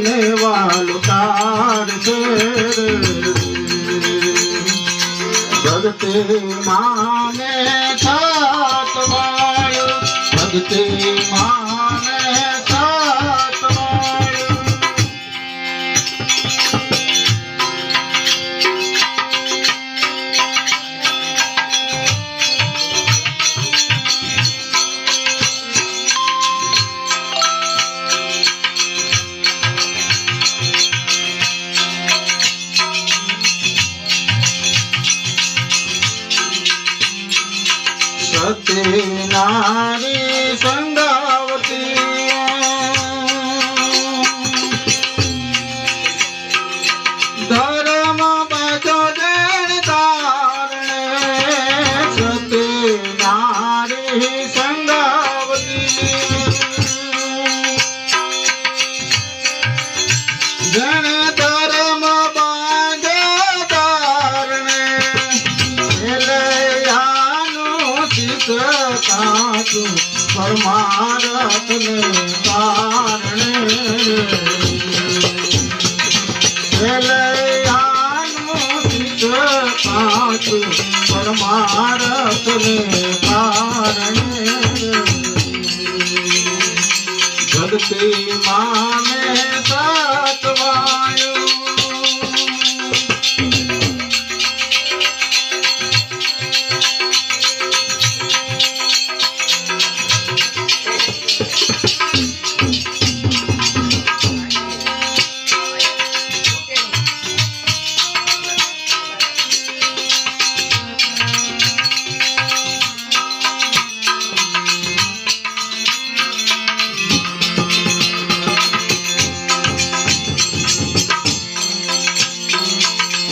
ને વાલું તાર છે ભક્તિ માને સાત વાળું ભક્તિ માને સતી નારી સંગાવતી ધર્મ બચો દેણ તારણે સતી નારી સંગાવતી જણ કાચું પરમારથને કારણે કાચું પરમારથને કારણે ભક્તિ માને સતવાયું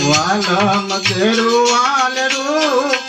વાલમ કેરું વાલ રૂપ